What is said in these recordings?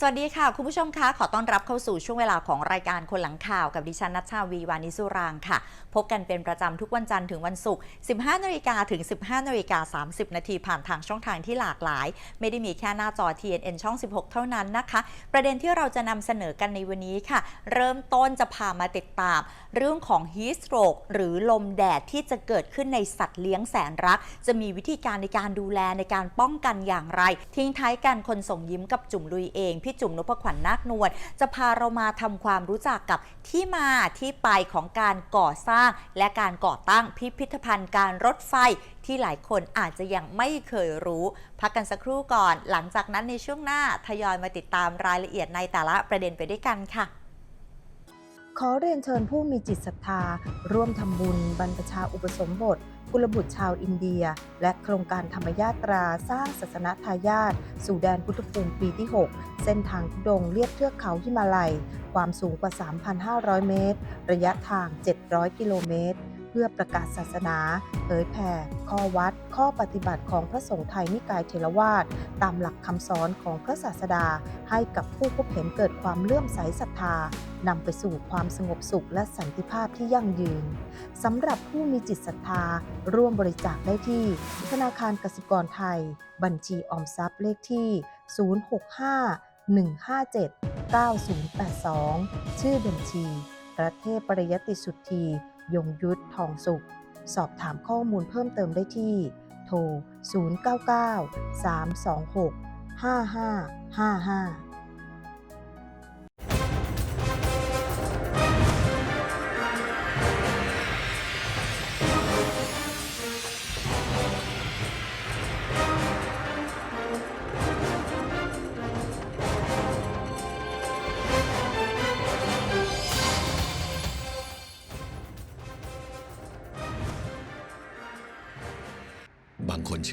สวัสดีค่ะ คุณผู้ชมคะขอต้อนรับเข้าสู่ช่วงเวลาของรายการคนหลังข่าวกับดิฉันนัชชาวีวานิสุรางค่ะ พบกันเป็นประจำทุกวันจันทร์ถึงวันศุกร์ 15นาฬิกาถึง 15นาฬิกา30 นาทีผ่านทางช่องทางที่หลากหลาย ไม่ได้มีแค่หน้าจอ TNN ช่อง 16 เท่านั้นนะคะ ประเด็นที่เราจะนำเสนอกันในวันนี้ค่ะ เริ่มต้นจะพามาติดตาม เรื่องของ heat stroke หรือลมแดดที่จะเกิดขึ้นในสัตว์เลี้ยงแสนรัก จะมีวิธีการในการดูแลในการป้องกันอย่างไร ทิ้งท้ายกันคนส่งยิ้มกับจุ่มลุยเองพี่จุ่มนพขวัญนาคนวลจะพาเรามาทำความรู้จักกับที่มาที่ไปของการก่อสร้าง และการก่อตั้งพิพิธภัณฑ์การรถไฟที่หลายคนอาจจะยังไม่เคยรู้ พักกันสักครู่ก่อน หลังจากนั้นในช่วงหน้าทยอยมาติดตามรายละเอียดในแต่ละประเด็นไปด้วยกันค่ะขอเรียนเชิญผู้มีจิตศรัทธา ร่วมทำบุญ บรรพชาอุปสมบท กุลบุตรชาวอินเดีย และโครงการธรรมยาตราสร้างศาสนทายาทสู่แดนพุทธภูมิปีที่ 6 เส้นทางทุดงเลียบเทือกเขาหิมาลัย ความสูงกว่า 3,500 เมตร ระยะทาง 700 กิโลเมตร พื่อประกาศศาสนา เผยแผ่ ข้อวัด ข้อปฏิบัติของพระสงฆ์ไทยนิกายเทรวาสตามหลักคำสอนของพระศาสดา ให้กับผู้พบเห็นเกิดความเลื่อมใสศรัทธานำไปสู่ความสงบสุขและสันติภาพที่ยั่งยืนสำหรับผู้มีจิตศรัทธา ร่วมบริจาคได้ที่ ธนาคารกสิกรไทย บัญชีออมทรัพย์เลขที่ 065 157 9082 ชื่อบัญชี ประเทศปริยติสุทธี ยงยุทธทองสุข สอบถามข้อมูลเพิ่มเติมได้ที่ โทร 099 326 5555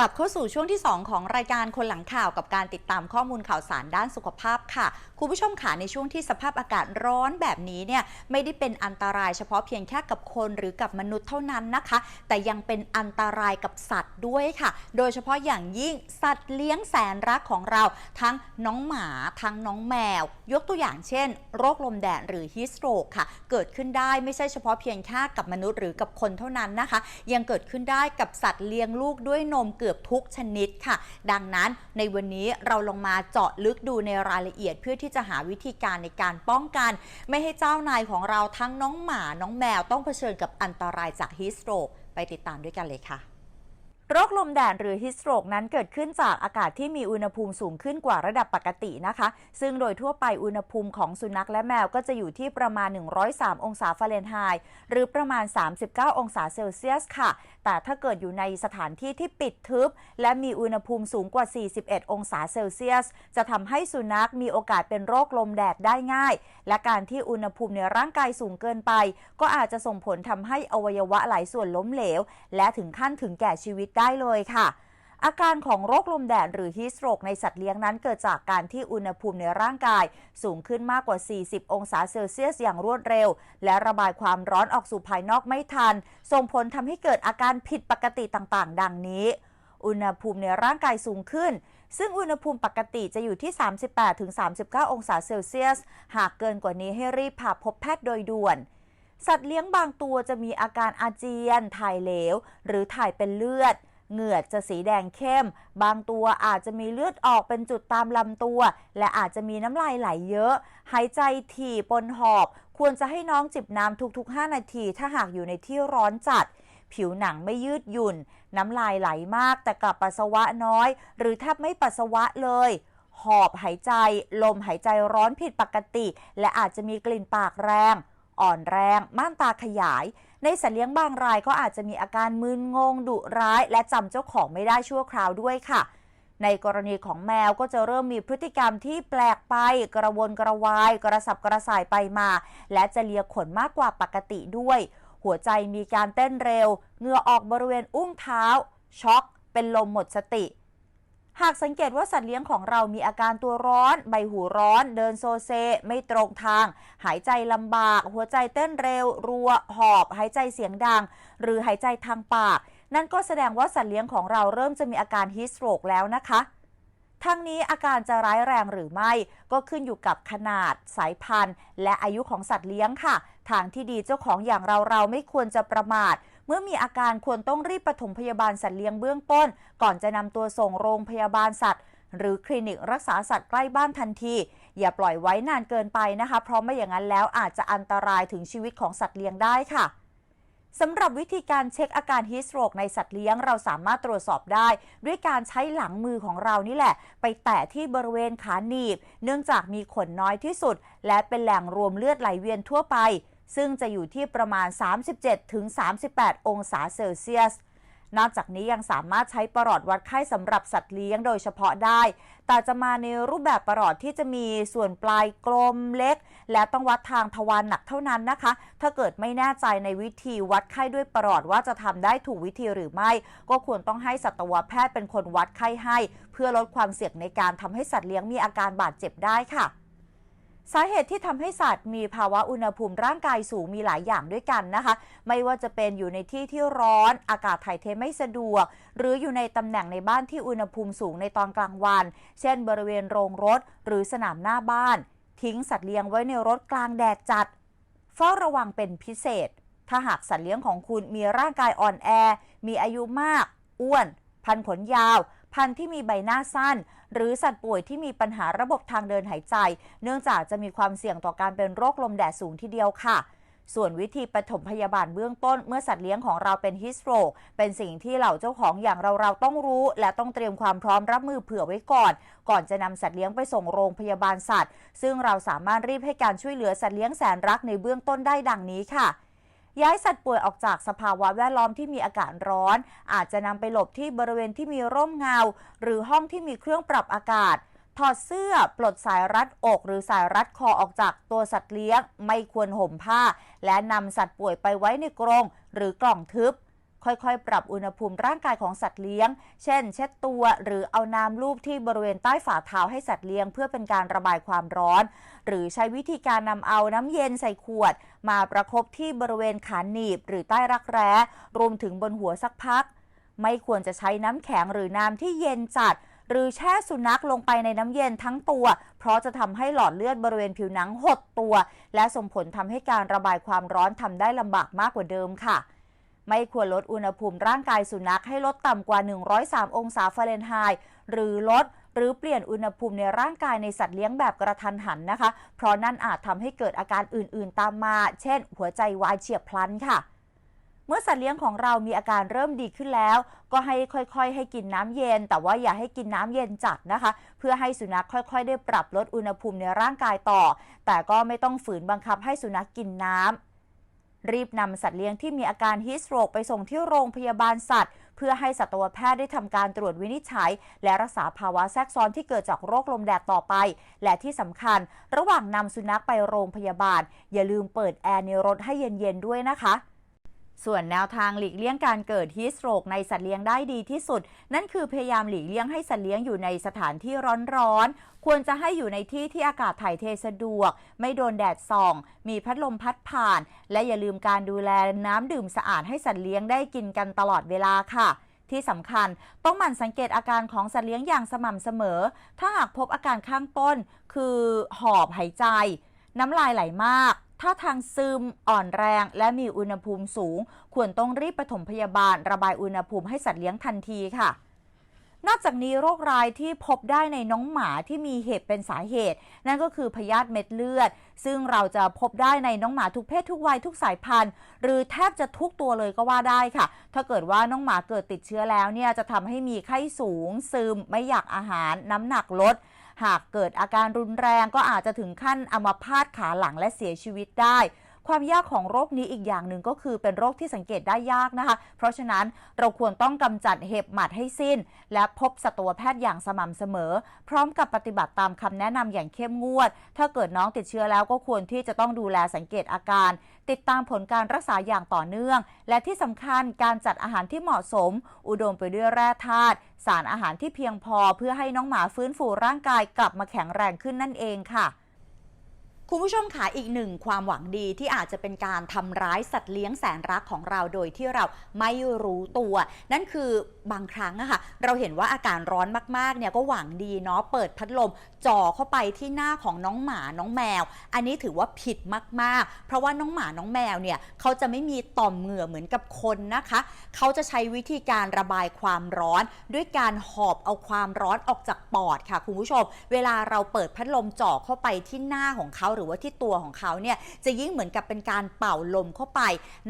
กลับเข้าสู่ช่วงที่ 2 ของรายการคนหลังข่าวกับการติดตามข้อมูลข่าวสารด้านสุขภาพค่ะ คุณผู้ชมค่ะในช่วงที่สภาพอากาศร้อนแบบนี้เนี่ยไม่ได้เป็นอันตรายเฉพาะเพียงแค่กับคนหรือกับมนุษย์เท่านั้นนะคะ แต่ยังเป็นอันตรายกับสัตว์ด้วยค่ะ โดยเฉพาะอย่างยิ่งสัตว์เลี้ยงแสนรักของเรา ทั้งน้องหมาทั้งน้องแมว ยกตัวอย่างเช่น โรคลมแดดหรือฮิสโตรกค่ะ เกิดขึ้นได้ไม่ใช่เฉพาะเพียงแค่กับมนุษย์หรือกับคนเท่านั้นนะคะ ยังเกิดขึ้นได้กับสัตว์เลี้ยงลูกด้วยนมเกือบือบทุกชนิดค่ะ ดังนั้นในวันนี้เราลงมาเจาะลึกดูในรายละเอียด เพื่อที่จะหาวิธีการในการป้องกัน ไม่ให้เจ้านายของเราทั้งน้องหมาน้องแมวต้องเผชิญกับอันตรายจากฮิสโตรไปติดตามด้วยกันเลยค่ะ โรคลมแดดหรือฮิสโตรกนั้นเกิดขึ้นจากอากาศที่มีอุณหภูมิสูงขึ้นกว่าระดับปกตินะคะ ซึ่งโดยทั่วไปอุณหภูมิของสุนัขและแมวก็จะอยู่ที่ประมาณ 103 องศาฟาเรนไฮต์หรือประมาณ 39 องศาเซลเซียสค่ะ แต่ถ้าเกิดอยู่ในสถานที่ที่ปิดทึบ และมีอุณหภูมิสูงกว่า 41 องศาเซลเซียส จะทำให้สุนัขมีโอกาสเป็นโรคลมแดดได้ง่าย และการที่อุณหภูมิในร่างกายสูงเกินไป ก็อาจจะส่งผลทำให้อวัยวะหลายส่วนล้มเหลว และถึงขั้นถึงแก่ชีวิตได้เลยค่ะอาการของโรคลมแดดหรือฮีสโตรกในสัตว์เลี้ยงนั้นเกิดจากการที่อุณหภูมิในร่างกาย สูงขึ้นมากกว่า 40 องศาเซลเซียสอย่างรวดเร็ว และระบายความร้อนออกสู่ภายนอกไม่ทัน ส่งผลทำให้เกิดอาการผิดปกติต่างๆ ดังนี้ อุณหภูมิในร่างกายสูงขึ้น ซึ่งอุณหภูมิปกติจะอยู่ที่ 38-39 องศาเซลเซียส หากเกินกว่านี้ให้รีบพาพบแพทย์โดยด่วนสัตว์เลี้ยงบางตัวจะมีอาการอาเจียน ถ่ายเหลว หรือถ่ายเป็นเลือด เหงื่อจะสีแดงเข้ม บางตัวอาจจะมีเลือดออกเป็นจุดตามลำตัว และอาจจะมีน้ำลายไหลเยอะ หายใจถี่ปนหอบ ควรจะให้น้องจิบน้ำทุก ๆ 5 นาที ถ้าหากอยู่ในที่ร้อนจัด ผิวหนังไม่ยืดหยุ่น น้ำลายไหลมาก แต่กลับปัสสาวะน้อย หรือแทบไม่ปัสสาวะเลยหอบหายใจ ลมหายใจร้อนผิดปกติ และอาจจะมีกลิ่นปากแรง อ่อนแรง ม่านตาขยาย ในสัตว์เลี้ยงบางรายก็อาจจะมีอาการมึนงงดุร้าย และจำเจ้าของไม่ได้ชั่วคราวด้วยค่ะ ในกรณีของแมวก็จะเริ่มมีพฤติกรรมที่แปลกไป กระวนกระวาย กระสับกระส่ายไปมา และจะเลียขนมากกว่าปกติด้วย หัวใจมีการเต้นเร็วเหงื่อออกบริเวณอุ้งเท้า ช็อก เป็นลมหมดสติ หากสังเกตว่าสัตว์เลี้ยงของเรามีอาการตัวร้อน ใบหูร้อน เดินโซเซ ไม่ตรงทาง หายใจลำบาก หัวใจเต้นเร็ว รัว หอบ หายใจเสียงดัง หรือหายใจทางปาก นั่นก็แสดงว่าสัตว์เลี้ยงของเราเริ่มจะมีอาการฮิสโตรกแล้วนะคะ ทั้งนี้อาการจะร้ายแรงหรือไม่ ก็ขึ้นอยู่กับขนาด สายพันธุ์ และอายุของสัตว์เลี้ยงค่ะ ทางที่ดีเจ้าของอย่างเราเราไม่ควรจะประมาท เมื่อมีอาการควรต้องรีบปฐมพยาบาลสัตว์เลี้ยงเบื้องต้น ก่อนจะนำตัวส่งโรงพยาบาลสัตว์ หรือคลินิกรักษาสัตว์ใกล้บ้านทันที อย่าปล่อยไว้นานเกินไปนะคะ เพราะไม่อย่างนั้นแล้วอาจจะอันตรายถึงชีวิตของสัตว์เลี้ยงได้ค่ะสำหรับวิธีการเช็คอาการฮิสโตรกในสัตว์เลี้ยงเราสามารถตรวจสอบได้ ด้วยการใช้หลังมือของเรานี่แหละ ไปแตะที่บริเวณขาหนีบ เนื่องจากมีขนน้อยที่สุด และเป็นแหล่งรวมเลือดไหลเวียนทั่วไป ซึ่งจะอยู่ที่ประมาณ 37-38 องศาเซลเซียส นอกจากนี้ยังสามารถใช้ประหลอดวัดไข้สำหรับสัตว์เลี้ยงโดยเฉพาะได้ แต่จะมาในรูปแบบประหลอดที่จะมีส่วนปลายกลมเล็ก และต้องวัดทางทวารหนักเท่านั้นนะคะ ถ้าเกิดไม่แน่ใจในวิธีวัดไข้ด้วยประหลอดว่าจะทำได้ถูกวิธีหรือไม่ ก็ควรต้องให้สัตวแพทย์เป็นคนวัดไข้ให้ เพื่อลดความเสี่ยงในการทำให้สัตว์เลี้ยงมีอาการบาดเจ็บได้ค่ะ สาเหตุที่ทำให้สัตว์มีภาวะอุณหภูมิร่างกายสูงมีหลายอย่างด้วยกันนะคะ ไม่ว่าจะเป็นอยู่ในที่ที่ร้อน อากาศถ่ายเทไม่สะดวก หรืออยู่ในตำแหน่งในบ้านที่อุณหภูมิสูงในตอนกลางวัน เช่น บริเวณโรงรถ หรือสนามหน้าบ้าน ทิ้งสัตว์เลี้ยงไว้ในรถกลางแดดจัดเฝ้าระวังเป็นพิเศษ ถ้าหากสัตว์เลี้ยงของคุณมีร่างกายอ่อนแอ มีอายุมาก อ้วน พันขนยาว พันธุ์ที่มีใบหน้าสั้น หรือสัตว์ป่วยที่มีปัญหาระบบทางเดินหายใจ เนื่องจากจะมีความเสี่ยงต่อการเป็นโรคลมแดดสูงทีเดียวค่ะส่วนวิธีปฐมพยาบาลเบื้องต้นเมื่อสัตว์เลี้ยงของเราเป็นฮิสโตรเป็นสิ่งที่เหล่าเจ้าของอย่างเราเราต้องรู้ และต้องเตรียมความพร้อมรับมือเผื่อไว้ก่อน ก่อนจะนำสัตว์เลี้ยงไปส่งโรงพยาบาลสัตว์ ซึ่งเราสามารถรีบให้การช่วยเหลือสัตว์เลี้ยงแสนรักในเบื้องต้นได้ดังนี้ค่ะ ย้ายสัตว์ป่วยออกจากสภาวะแวดล้อมที่มีอากาศร้อน อาจจะนำไปหลบที่บริเวณที่มีร่มเงา หรือห้องที่มีเครื่องปรับอากาศ ถอดเสื้อ ปลดสายรัดอก หรือสายรัดคอออกจากตัวสัตว์เลี้ยง ไม่ควรห่มผ้า และนำสัตว์ป่วยไปไว้ในกรงหรือกล่องทึบ ค่อยๆ ปรับอุณหภูมิร่างกายของสัตว์เลี้ยง เช่น เช็ดตัว หรือเอาน้ำลูบที่บริเวณใต้ฝ่าเท้าให้สัตว์เลี้ยง เพื่อเป็นการระบายความร้อน หรือใช้วิธีการนำเอาน้ำเย็นใส่ขวด มาประคบที่บริเวณขาหนีบ หรือใต้รักแร้ รวมถึงบนหัวสักพัก ไม่ควรจะใช้น้ำแข็งหรือน้ำที่เย็นจัดหรือแช่สุนัขลงไปในน้ำเย็นทั้งตัว เพราะจะทำให้หลอดเลือดบริเวณผิวหนังหดตัว และส่งผลทำให้การระบายความร้อนทำได้ลำบากมากกว่าเดิมค่ะ ไม่ควรลดอุณหภูมิร่างกายสุนัขให้ลดต่ำกว่า 103 องศาฟาเรนไฮต์หรือลดหรือเปลี่ยนอุณหภูมิในร่างกายในสัตว์เลี้ยงแบบกระทันหันนะคะ เพราะนั่นอาจทำให้เกิดอาการอื่น ๆ ตามมา เช่น หัวใจวายเฉียบพลันค่ะเมื่อสัตว์เลี้ยงของเรามีอาการเริ่มดีขึ้นแล้ว ก็ให้ค่อยๆ ให้กินน้ำเย็น แต่ว่าอย่าให้กินน้ำเย็นจัดนะคะ เพื่อให้สุนัขค่อยๆ ได้ปรับลดอุณหภูมิในร่างกายต่อ แต่ก็ไม่ต้องฝืนบังคับให้สุนัขกินน้ำ รีบนำสัตว์เลี้ยงที่มีอาการฮิสโตรกไปส่งที่โรงพยาบาลสัตว์ เพื่อให้สัตวแพทย์ได้ทำการตรวจวินิจฉัย และรักษาภาวะแทรกซ้อนที่เกิดจากโรคลมแดดต่อไป และที่สำคัญ ระหว่างนำสุนัขไปโรงพยาบาล อย่าลืมเปิดแอร์ในรถให้เย็นๆด้วยนะคะ ส่วนแนวทางหลีกเลี่ยงการเกิดฮีสโตรกในสัตว์เลี้ยงได้ดีที่สุด นั่นคือพยายามหลีกเลี่ยงให้สัตว์เลี้ยงอยู่ในสถานที่ร้อนๆ ควรจะให้อยู่ในที่ที่อากาศถ่ายเทสะดวก ไม่โดนแดดส่อง มีพัดลมพัดผ่าน และอย่าลืมการดูแลน้ำดื่มสะอาดให้สัตว์เลี้ยงได้กินกันตลอดเวลาค่ะที่สำคัญต้องหมั่นสังเกตอาการของสัตว์เลี้ยงอย่างสม่ำเสมอ ถ้าหากพบอาการข้างต้น คือหอบหายใจ น้ำลายไหลมาก ถ้าทางซึมอ่อนแรง และมีอุณหภูมิสูง ควรต้องรีบปฐมพยาบาล ระบายอุณหภูมิให้สัตว์เลี้ยงทันทีค่ะนอกจากนี้โรคร้ายที่พบได้ในน้องหมาที่มีเหตุเป็นสาเหตุ นั่นก็คือพยาธิเม็ดเลือด ซึ่งเราจะพบได้ในน้องหมาทุกเพศทุกวัยทุกสายพันธุ์ หรือแทบจะทุกตัวเลยก็ว่าได้ค่ะ ถ้าเกิดว่าน้องหมาเกิดติดเชื้อแล้วเนี่ยจะทำให้มีไข้สูง ซึม ไม่อยากอาหาร น้ำหนักลด หากเกิดอาการรุนแรงก็อาจจะถึงขั้นอัมพาตขาหลังและเสียชีวิตได้ ความยากของโรคนี้อีกอย่างหนึ่งก็คือเป็นโรคที่สังเกตได้ยากนะคะ เพราะฉะนั้นเราควรต้องกำจัดเห็บหมัดให้สิ้น และพบสัตวแพทย์อย่างสม่ำเสมอ พร้อมกับปฏิบัติตามคำแนะนำอย่างเข้มงวด ถ้าเกิดน้องติดเชื้อแล้วก็ควรที่จะต้องดูแลสังเกตอาการ ติดตามผลการรักษาอย่างต่อเนื่อง และที่สำคัญการจัดอาหารที่เหมาะสม อุดมไปด้วยแร่ธาตุสารอาหารที่เพียงพอเพื่อให้น้องหมาฟื้นฟูร่างกายกลับมาแข็งแรงขึ้นนั่นเองค่ะ คุณผู้ชมค่ะอีกหนึ่งความหวังดีที่อาจจะเป็นการทำร้ายสัตว์เลี้ยงแสนรักของเราโดยที่เราไม่รู้ตัว นั่นคือบางครั้งอะค่ะเราเห็นว่าอากาศร้อนมากๆเนี่ยก็หวังดีเนาะเปิดพัดลมจ่อเข้าไปที่หน้าของน้องหมาน้องแมว อันนี้ถือว่าผิดมากๆ เพราะว่าน้องหมาน้องแมวเนี่ยเขาจะไม่มีต่อมเหงื่อเหมือนกับคนนะคะเขาจะใช้วิธีการระบายความร้อน ด้วยการหอบเอาความร้อนออกจากปอดค่ะคุณผู้ชม เวลาเราเปิดพัดลมจ่อเข้าไปที่หน้าของเขาหรือว่าที่ตัวของเขาเนี่ยจะยิ่งเหมือนกับเป็นการเป่าลมเข้าไป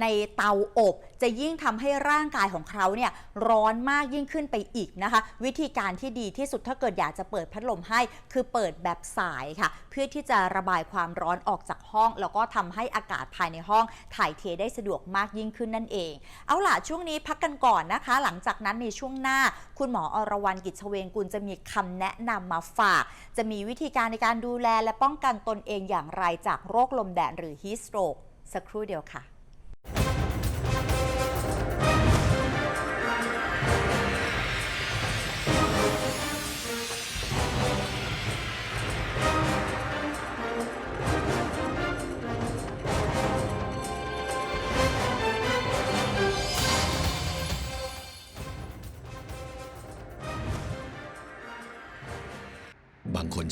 ในเตาอบ จะยิ่งทำให้ร่างกายของเขาเนี่ยร้อนมากยิ่งขึ้นไปอีกนะคะ วิธีการที่ดีที่สุดถ้าเกิดอยากจะเปิดพัดลมให้คือเปิดแบบสายค่ะ พื่อที่จะระบายความร้อนออกจากห้อง แล้วก็ทำให้อากาศภายในห้องถ่ายเทได้สะดวกมากยิ่งขึ้นนั่นเอง เอาล่ะช่วงนี้พักกันก่อนนะคะ หลังจากนั้นในช่วงหน้า คุณหมออรวรรณกิจเวงกุลจะมีคำแนะนำมาฝาก จะมีวิธีการในการดูแลและป้องกันตนเองอย่างไรจากโรคลมแดดหรือฮีสโตรกสักครู่เดียวค่ะ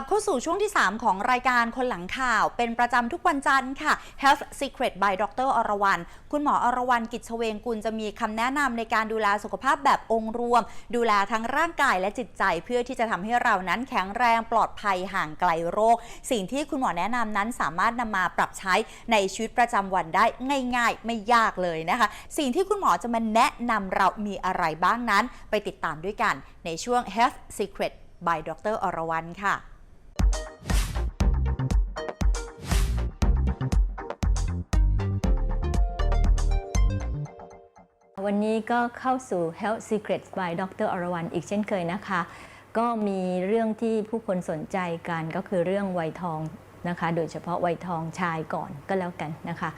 ลับเข้าสู่ช่วงที่ 3 ของรายการคนหลังข่าว เป็นประจำทุกวันจันทร์ค่ะ Health Secret by Dr. อรวรรณคุณหมออรวรรณกิจเชเวงกุลจะมีคำแนะนำในการดูแลสุขภาพแบบองค์รวม ดูแลทั้งร่างกายและจิตใจ เพื่อที่จะทำให้เรานั้นแข็งแรงปลอดภัยห่างไกลโรค สิ่งที่คุณหมอแนะนำนั้นสามารถนำมาปรับใช้ในชีวิตประจำวันได้ง่าย ๆ ไม่ยากเลยนะคะ สิ่งที่คุณหมอจะมาแนะนำเรามีอะไรบ้างนั้น ไปติดตามด้วยกันในช่วง Health Secret by Dr. อรวรรณค่ะ วันนี้ก็เข้าสู่ Health Secrets by ดรอรวรันอีกเช่นเคยนะคะ ก็มีเรื่องที่ผู้คนสนใจกันก็คือเรื่องวัยทอง นะคะ โดยเฉพาะวัยทองชายก่อนก็แล้วกันนะคะ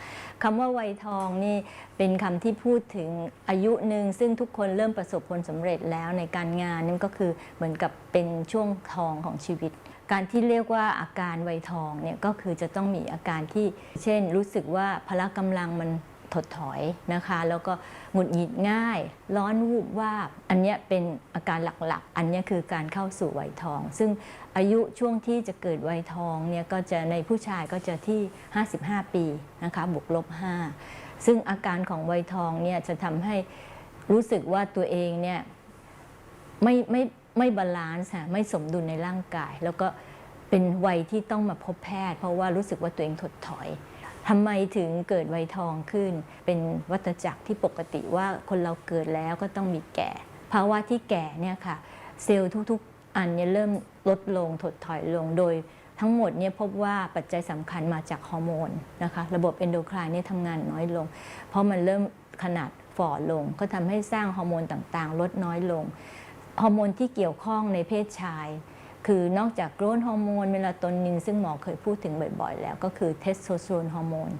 คำว่าวัยทองนี่เป็นคำที่พูดถึงอายุหนึ่งซึ่งทุกคนเริ่มประสบผลสำเร็จแล้วในการงานนั่นก็คือเหมือนกับเป็นช่วงทองของชีวิต การที่เรียกว่าอาการวัยทองเนี่ยก็คือจะต้องมีอาการที่เช่นรู้สึกว่าพละกำลังมัน ถดถอยนะคะ แล้วก็หงุดหงิดง่าย ร้อนวูบวาบ อันนี้เป็นอาการหลักๆ อันนี้คือการเข้าสู่วัยทอง ซึ่งอายุช่วงที่จะเกิดวัยทองเนี่ยก็จะในผู้ชายก็จะที่ 55 ปีนะคะบวกลบ 5 ซึ่งอาการของวัยทองเนี่ยจะทำให้รู้สึกว่าตัวเองเนี่ยไม่ไม่ไม่บาลานซ์ค่ะไม่สมดุลในร่างกาย แล้วก็เป็นวัยที่ต้องมาพบแพทย์ เพราะว่ารู้สึกว่าตัวเองถดถอย ทำไมถึงเกิดวัยทองขึ้น เป็นวัฏจักรที่ปกติว่าคนเราเกิดแล้วก็ต้องมีแก่ ภาวะที่แก่เนี่ยค่ะ เซลล์ทุกๆ อันเนี่ยเริ่มลดลงถดถอยลงโดยทั้งหมดเนี่ยพบว่าปัจจัยสำคัญมาจากฮอร์โมนนะคะระบบเอนโดไครน์เนี่ยทำงานน้อยลง เพราะมันเริ่มขนาดฝ่อลง ก็ทำให้สร้างฮอร์โมนต่างๆ ลดน้อยลง ฮอร์โมนที่เกี่ยวข้องในเพศชาย คือนอกจากโกรทฮอร์โมนเมลาโทนิน ซึ่งหมอเคยพูดถึงบ่อยๆ แล้วก็คือเทสโทสเตอโรนฮอร์โมน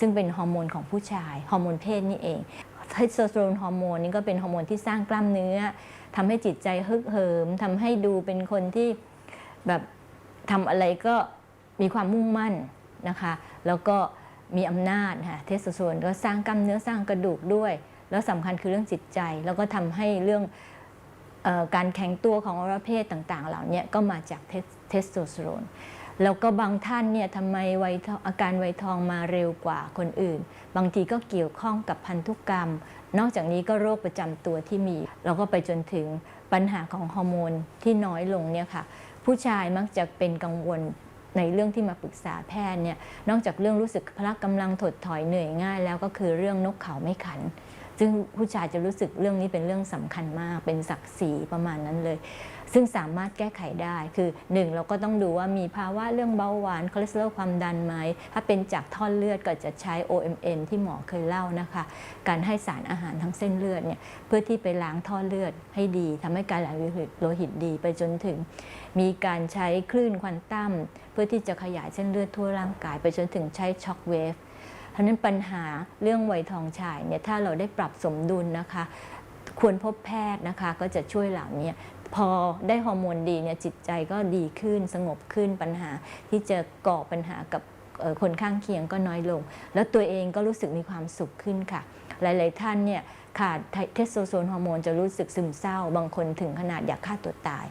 ซึ่งเป็นฮอร์โมนของผู้ชายฮอร์โมนเพศนี่เองเทสโทสเตอโรนฮอร์โมนนี่ก็เป็นฮอร์โมนที่สร้างกล้ามเนื้อทำให้จิตใจฮึกเหิมทำให้ดูเป็นคนที่แบบทำอะไรก็มีความมุ่งมั่นนะคะ แล้วก็มีอำนาจค่ะเทสโทสเตอโรนก็สร้างกล้ามเนื้อสร้างกระดูกด้วย แล้วสำคัญคือเรื่องจิตใจแล้วก็ทำให้เรื่อง การแข็งตัวของอวัยวะเพศต่างๆ เหล่านี้ก็มาจากเทสโทสเตอโรนแล้วก็บางท่านเนี่ยทำไมวัยอาการวัยทองมาเร็วกว่าคนอื่น บางทีก็เกี่ยวข้องกับพันธุกรรม นอกจากนี้ก็โรคประจำตัวที่มี แล้วก็ไปจนถึงปัญหาของฮอร์โมนที่น้อยลงเนี่ยค่ะ ผู้ชายมักจะเป็นกังวลในเรื่องที่มาปรึกษาแพทย์เนี่ย นอกจากเรื่องรู้สึกพละกำลังถดถอยเหนื่อยง่าย แล้วก็คือเรื่องนกเขาไม่ขัน ซึ่งผู้ชายจะรู้สึกเรื่องนี้เป็นเรื่องสำคัญมาก เป็นศักดิ์ศรีประมาณนั้นเลย ซึ่งสามารถแก้ไขได้คือหนึ่งเราก็ต้องดูว่ามีภาวะเรื่องเบาหวานคอเลสเตอรอลความดันไหมถ้าเป็นจากท่อนเลือดก็จะใช้ OMM ที่หมอเคยเล่านะคะ การให้สารอาหารทั้งเส้นเลือดเนี่ยเพื่อที่ไปล้างท่อเลือดให้ดีทำให้การไหลเวียนโลหิตดีไปจนถึง มีการใช้คลื่นควอนตัมเพื่อที่จะขยายเส้นเลือดทั่วร่างกาย ไปจนถึงใช้ช็อคเวฟ ราะนั้นปัญหาเรื่องวัยทองชายเนี่ยถ้าเราได้ปรับสมดุลนะคะ ควรพบแพทย์นะคะก็จะช่วยเหล่านี้พอได้ฮอร์โมนดีเนี่ยจิตใจก็ดีขึ้นสงบขึ้นปัญหาที่จะก่อปัญหากับคนข้างเคียงก็น้อยลง แล้วตัวเองก็รู้สึกมีความสุขขึ้นค่ะ หลาย ๆ ท่านเนี่ยขาดเทสโทสเตอโรนฮอร์โมนจะรู้สึกซึมเศร้า บางคนถึงขนาดอยากฆ่าตัวตาย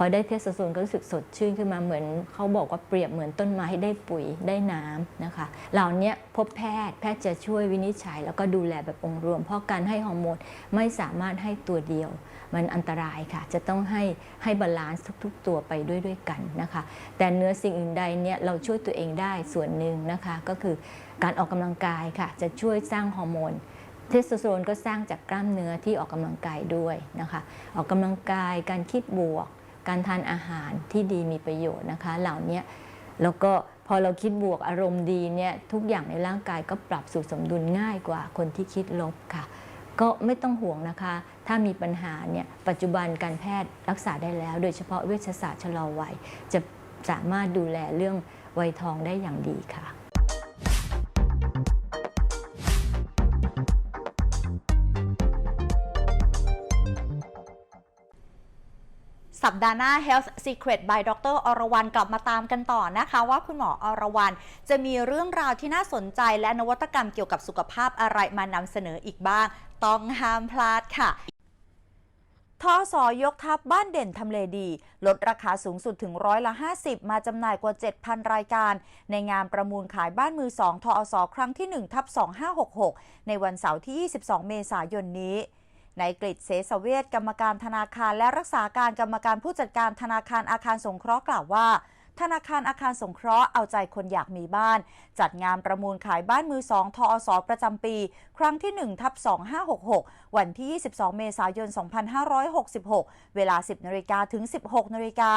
พอได้เทสโทสเตอโรนก็รู้สึกสดชื่นขึ้นมาเหมือนเขาบอกว่าเปรียบเหมือนต้นไม้ได้ปุ๋ยได้น้ำนะคะ เหล่านี้พบแพทย์แพทย์จะช่วยวินิจฉัย แล้วก็ดูแลแบบองค์รวม เพราะการให้ฮอร์โมนไม่สามารถให้ตัวเดียว มันอันตรายค่ะ จะต้องให้ให้บาลานซ์ทุก ๆ ตัวไปด้วยด้วยกันนะคะ แต่เนื้อสิ่งอื่นใดเนี่ยเราช่วยตัวเองได้ส่วนหนึ่งนะคะ ก็คือการออกกำลังกายค่ะ จะช่วยสร้างฮอร์โมนเทสโทสเตอโรนก็สร้างจากกล้ามเนื้อที่ออกกำลังกายด้วยนะคะ ออกกำลังกายการคิดบวก การทานอาหารที่ดีมีประโยชน์นะคะ เหล่านี้แล้วก็พอเราคิดบวกอารมณ์ดีเนี่ยทุกอย่างในร่างกายก็ปรับสู่สมดุลง่ายกว่าคนที่คิดลบค่ะ ก็ไม่ต้องห่วงนะคะ ถ้ามีปัญหาเนี่ยปัจจุบันการแพทย์รักษาได้แล้ว โดยเฉพาะเวชศาสตร์ชะลอวัยจะสามารถดูแลเรื่องวัยทองได้อย่างดีค่ะ สัปดาห์หน้า Health Secret by ดรอรวรรณกลับมาตามกันต่อนะคะ ว่าคุณหมออรวรรณจะมีเรื่องราวที่น่าสนใจและนวัตกรรมเกี่ยวกับสุขภาพอะไรมานำเสนออีกบ้าง ต้องห้ามพลาดค่ะทอสอยกทัพบ้านเด่นทำเลดี ลดราคาสูงสุดถึงร้อยละ 50 มาจำหน่ายกว่า 7,000 รายการ ในงานประมูลขายบ้านมือ2ทอสอครั้งที่1ทับ2566 ในวันเสาร์ที่ 22 เมษายนนี้ ในกฤษเสสเวทกรรมการธนาคารและรักษาการกรรมการผู้จัดการธนาคารอาคารสงเคราะห์กล่าวว่า ธนาคารอาคารสงเคราะห์เอาใจคนอยากมีบ้าน จัดงานประมูลขายบ้านมือสองทอสประจำปี ครั้งที่ 1 ทับ 2566 วันที่ 22 เมษายน 2566 เวลา 10นาฬิกาถึง 16นาฬิกา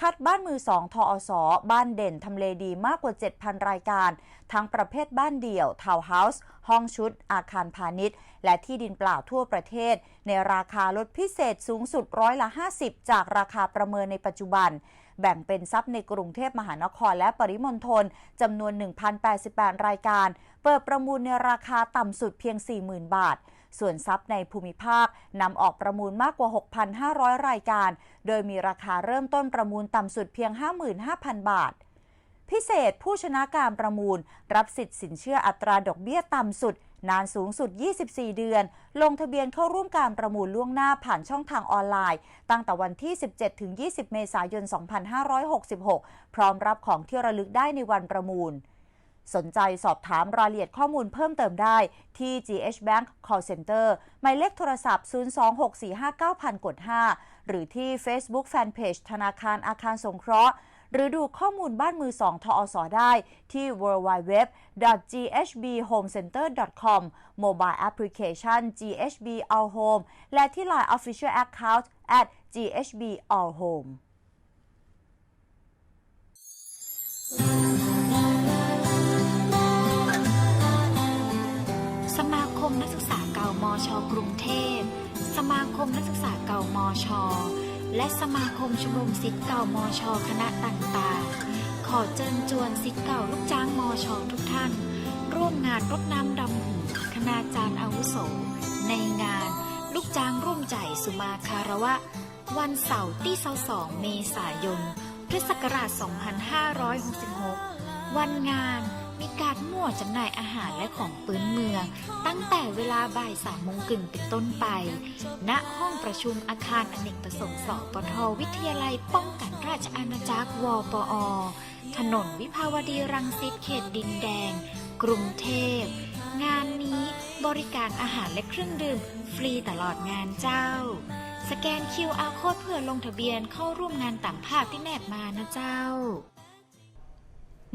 คัดบ้านมือ2ทอสบ้านเด่นทำเลดีมากกว่า 7,000 รายการ ทั้งประเภทบ้านเดี่ยวทาวน์เฮาส์ห้องชุด อาคารพาณิชย์ และที่ดินเปล่าทั่วประเทศ ในราคาลดพิเศษสูงสุดร้อยละ 50 จากราคาประเมินในปัจจุบัน แบ่งเป็นทรัพย์ในกรุงเทพมหานครและปริมณฑลจำนวน 1,088 รายการ เปิดประมูลในราคาต่ำสุดเพียง 40,000 บาท ส่วนทรัพย์ในภูมิภาคนำออกประมูลมากกว่า 6,500 รายการ โดยมีราคาเริ่มต้นประมูลต่ำสุดเพียง 55,000 บาทพิเศษผู้ชนะการประมูล รับสิทธิ์สินเชื่ออัตราดอกเบี้ยต่ำสุด นานสูงสุด 24 เดือน ลงทะเบียนเข้าร่วมการประมูลล่วงหน้าผ่านช่องทางออนไลน์ ตั้งแต่วันที่ 17 ถึง 20 เมษายน 2566 พร้อมรับของที่ระลึกได้ในวันประมูล สนใจสอบถามรายละเอียดข้อมูลเพิ่มเติมได้ที่ GH Bank Call Center หมายเลขโทรศัพท์ 026459000กด5หรือที่ Facebook Fanpage ธนาคารอาคารสงเคราะห์ หรือดูข้อมูลบ้านมือ2ทอสอได้ที่ www.ghbhomecenter.com Mobile Application GHB All Home และที่ Line Official Account at ghb all home มช กรุงเทพ สมาคมนักศึกษาเก่ามช และสมาคมชมรมศิษย์เก่ามช คณะต่างๆ ขอเชิญชวนศิษย์เก่าลูกจ้างมช ทุกท่าน ร่วมงานรดน้ำดำหัวคณาจารย์อาวุโส ในงานลูกจ้างร่วมใจสุมาคารวะ วันเสาร์ที่22เมษายนพุทธศักราช2566 วันงาน หัวจำหน่ายอาหารและของปื้นเมือง ตั้งแต่เวลาบ่ายสามโมงกึ่งเป็นต้นไป ณ ห้องประชุมอาคารอเนกประสงค์สปทวิทยาลัยป้องกันราชอาณาจักรวปอ ถนนวิภาวดีรังสิตเขตดินแดง กรุงเทพ งานนี้บริการอาหารและเครื่องดื่ม ฟรีตลอดงานเจ้า สแกน QR code เพื่อลงทะเบียนเข้าร่วมงานตามภาพที่แนบมานะเจ้า